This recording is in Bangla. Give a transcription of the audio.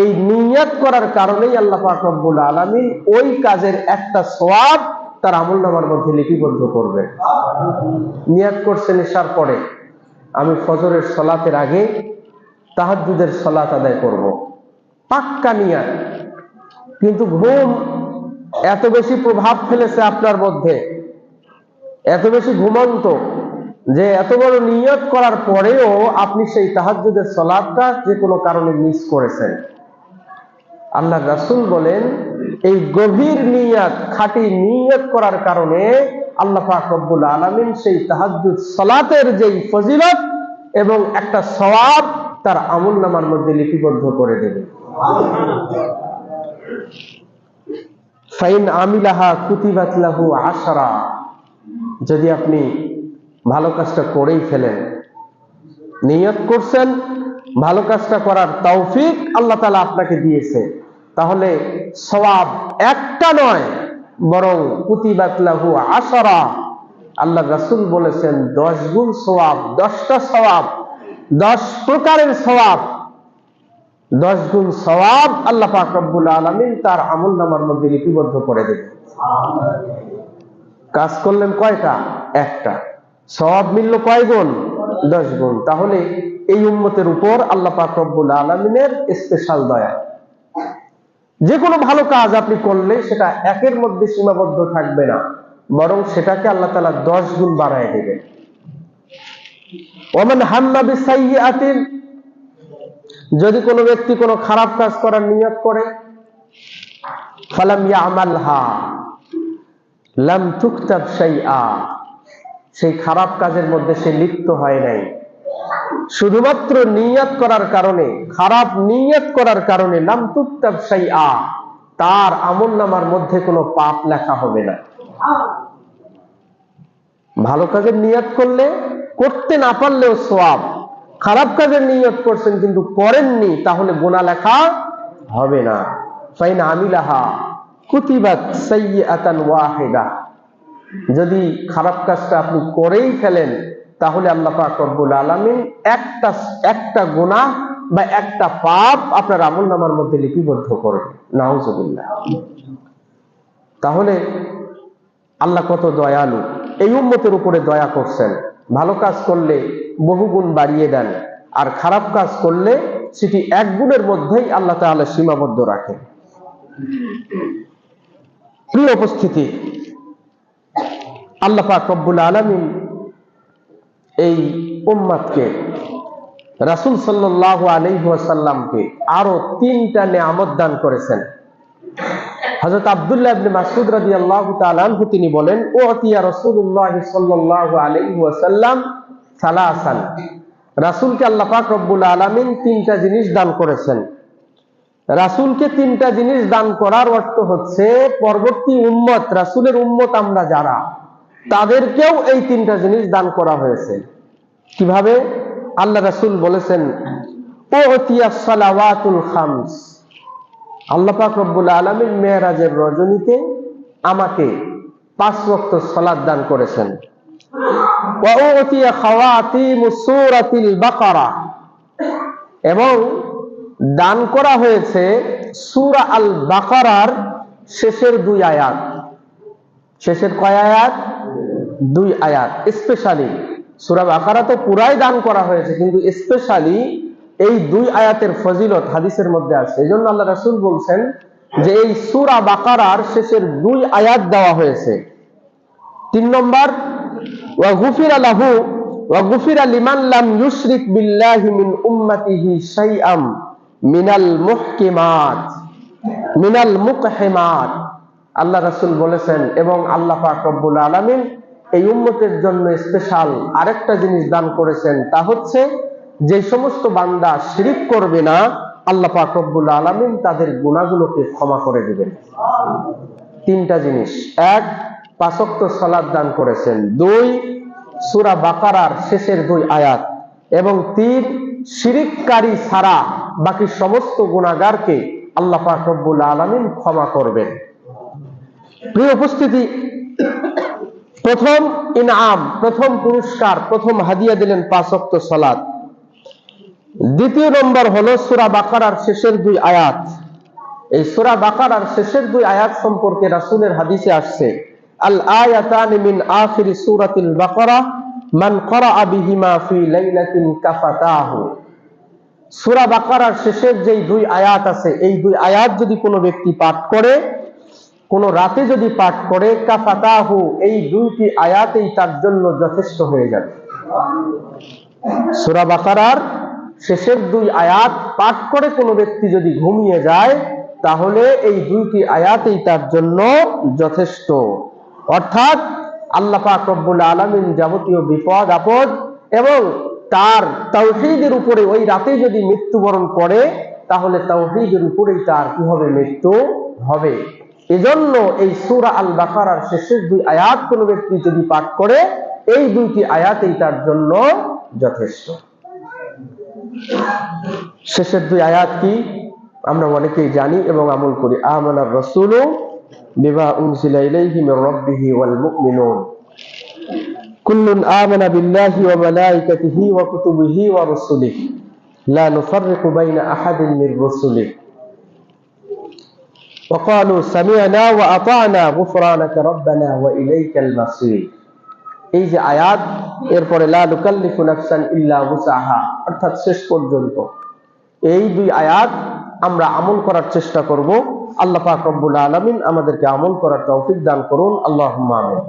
এই নিয়াত করার কারণেই আল্লাহ পাক আলামিন ওই কাজের একটা সওয়াব তার আমল নামার মধ্যে লিপিবদ্ধ করবে। নিয়াত করছেন এসার পরে। আমি ফজরের সলাতের আগে তাহাজ্জুদের সলাত আদায় করব। পাক্কা নিয়াত। কিন্তু ঘুম এত বেশি প্রভাব ফেলেছে আপনার মধ্যে। এত বেশি ঘুমন্ত যে এত বড় নিয়ত করার পরেও আপনি সেই তাহাজ্জুদের সলাদটা যে কোনো কারণে মিস করেছেন। আল্লাহ রাসুল বলেন, এই গভীর নিয়াত, খাঁটি নিয়ত করার কারণে আল্লাহ পাক রব্বুল আলামিন সেই তাহাজ্জুদ, সলাতের যেই ফজিলত এবং একটা সওয়াব তার আমুল নামার মধ্যে লিপিবদ্ধ করে দেবে। ফাইন আমিলাহা কুতিবাত লাহু আশারা। যদি আপনি ভালো কাজটা করেই ফেলেন, নিয়ত করছেন, ভালো কাজটা করার তৌফিক আল্লাহ তালা আপনাকে দিয়েছে। তাহলে সওয়াব একটা নয়, বরং কুতিবাত লাহু আশারা। আল্লাহ রাসূল বলেছেন, দশ গুণ সওয়াব, দশটা সওয়াব, দশ প্রকারের সওয়াব। দশ গুণ সওয়াব আল্লাহ পাক রব্বুল আলামিন তার আমল নামার মধ্যে লিপিবদ্ধ করে দেবে কাজ করলেন কয়টা? একটা। সবাব মিলল কয় গুণ? দশ গুণ। তাহলে এই উম্মতের উপর আল্লাহ পাক আলামিনের স্পেশাল দয়া। যে কোনো ভালো কাজ আপনি করলে সেটা একের মধ্যে সীমাবদ্ধ থাকবে না, বরং সেটাকে আল্লাহ তালা দশ গুণ বাড়ায় দেবে। ওমান হাম্মা বিসাইয়াতিন যদি কোনো ব্যক্তি কোনো খারাপ কাজ করার নিয়ত করে ইয়ামালহা, লাম সেই খারাপ কাজের মধ্যে সে লিপ্ত হয় নাই। শুধুমাত্র নিয়ত করার কারণে, খারাপ নিয়ত করার কারণে লাম তুকতাব শাইআ, তার আমল নামার মধ্যে কোনো পাপ লেখা হবে না। ভালো কাজের নিয়ত করলে, করতে না পারলেও সোয়াব খারাপ কাজের নিয়ত করছেন কিন্তু করেননি, তাহলে গোনা লেখা হবে না। ফাইন আমিলাহা কুতিবাত সাইয়্যাতান ওয়াহিদা। যদি খারাপ কাজটা আপনি করেই ফেলেন তাহলে আল্লাহ পাক আলামিন একটা একটা গুনাহ বা একটা পাপ আপনার আমল নামার মধ্যে লিপিবদ্ধ করবে। নাউজুবিল্লাহ। তাহলে আল্লাহ কত দয়ালু। এই উম্মতের উপরে দয়া করছেন। ভালো কাজ করলে বহু গুণ বাড়িয়ে দেন। আর খারাপ কাজ করলে সেটি এক গুণের মধ্যেই আল্লাহ তাআলা সীমাবদ্ধ রাখেন প্রিয় উপস্থিতি, আল্লাহ পাক রব্বুল আলামিন এই উম্মাদকে, রাসূল সাল্লাল্লাহু আলাইহি আরও তিনটা নিয়ামত দান করেছেন। হযরত আব্দুল্লাহ মাসউদ রাদিয়াল্লাহু তাআলা আনহু তিনি বলেন ওয়াতিয়া রাসূলুল্লাহ সাল্লাল্লাহু আলাইহি ওয়াসাল্লাম সালাসান। রাসূলকে আল্লাহ পাক রব্বুল আলামিন তিনটা জিনিস দান করেছেন। রাসূলকে তিনটা জিনিস দান করার অর্থ হচ্ছে, পরবর্তী উম্মত, রাসূলের উম্মত আমরা যারা তাদেরকেও এই তিনটা জিনিস দান করা হয়েছে। কীভাবে? আল্লাহ রাসুল বলেছেন খামস। আল্লাহ পাক রব্বুল আলামিন মেয়েরাজের রজনীতে আমাকে পাঁচ ওয়াক্ত সালাত দান করেছেন। এবং দান করা হয়েছে সূরা আল বাকারার শেষের দুই আয়াত। শেষের কয় আয়াত? দুই আয়াত স্পেশালি সূরা বাকারা তো পুরাই দান করা হয়েছে, কিন্তু স্পেশালি এই দুই আয়াতের ফজিলত হাদিসের মধ্যে আছে। এই জন্য আল্লাহ রাসূল বলছেন যে এই সূরা বাকারার শেষের দুই আয়াত দেওয়া হয়েছে। তিন নম্বর, ওয়া গুফিরা লাহু, ওয়া গুফিরা লিমান লাম ইউশরিক বিল্লাহি মিন উম্মাতিহি শাইআম মিনাল মুহকিমাত, মিনাল মুকহিমাত। আল্লাহ রাসুল বলেছেন, এবং আল্লাহ পাক রব্বুল আলামিন এই উম্মতের জন্য স্পেশাল আরেকটা জিনিস দান করেছেন, তা হচ্ছে যে সমস্ত বান্দা শিরিক করবে না, আল্লাহ পাক আলামিন তাদের গুনাহগুলোকে ক্ষমা করে দিবেন। তিনটা জিনিস। এক পাঁচক্ত সালাদ দান করেছেন। দুই, সূরা বাকারার শেষের দুই আয়াত। এবং তিন, শিরিককারী ছাড়া বাকি সমস্ত গুণাগারকে আল্লাহ পাক আলামিন ক্ষমা করবেন। প্রিয় উপস্থিতি প্রথম ইনাম প্রথম পুরস্কার, প্রথম হাদিয়া দিলেন পাঁচক্ত সলাদ দ্বিতীয় নম্বর হলো সুরা বাকারার শেষের দুই আয়াত। এই সুরা বাকারার শেষের দুই আয়াত সম্পর্কে রাসূলের হাদিসে আসছে, আল আয়াতান মিন আখিরি সূরাতিল বাকারা, মান ক্বারাআ বিহিমা ফি লাইলাতিন কাফাতাহু। সূরা বাকারার শেষের যেই দুই আয়াত আছে, এই দুই আয়াত যদি কোনো ব্যক্তি পাঠ করে কোন রাতে যদি পাঠ করে, কাফাতাহু, এই দুইটি আয়াতেই তার জন্য যথেষ্ট হয়ে যাবে। সূরা বাকারার শেষের দুই আয়াত, পাঠ করে কোনো ব্যক্তি যদি ঘুমিয়ে যায়, তাহলে এই দুইটি আয়াতেই তার জন্য যথেষ্ট। অর্থাৎ আল্লাহ পাক আলামিন যাবতীয় বিপদ, আপদ এবং তার তাওহীদের উপরে ওই রাতে যদি মৃত্যুবরণ করে, তাহলে তাওহীদের উপরেই তার কি হবে মৃত্যু হবে? এজন্য এই সূরা আল বাকারার শেষের দুই আয়াত কোনো ব্যক্তি যদি পাঠ করে, এই দুইটি আয়াতেই তার জন্য যথেষ্ট। শেষের দুই আয়াত কি? আমরা অনেকেই জানি এবং আমল করি আমানার রসুল বিমা উনজিলা ইলাইহি মির রাব্বিহি ওয়াল মুমিনুন। কুল্লুন আমানা বিল্লাহি ওয়া মালাইকাতিহি ওয়া কুতুবিহি ওয়া রুসুলিহি। লা নুফাররিকু বাইনা আহাদিন মির রুসুলিহি। وقالوا سمعنا وأطعنا غفرانك ربنا وإليك المصير এই যে আয়াত এরপরে লা নুকাল্লিফু নাফসান ইল্লা উসাহা অর্থাৎ শেষ পর্যন্ত এই দুই আয়াত আমরা আমল করার চেষ্টা করব আল্লাহ পাক রব্বুল আলামিন আমাদেরকে আমল করার তৌফিক দান করুন আল্লাহুম্মা আমিন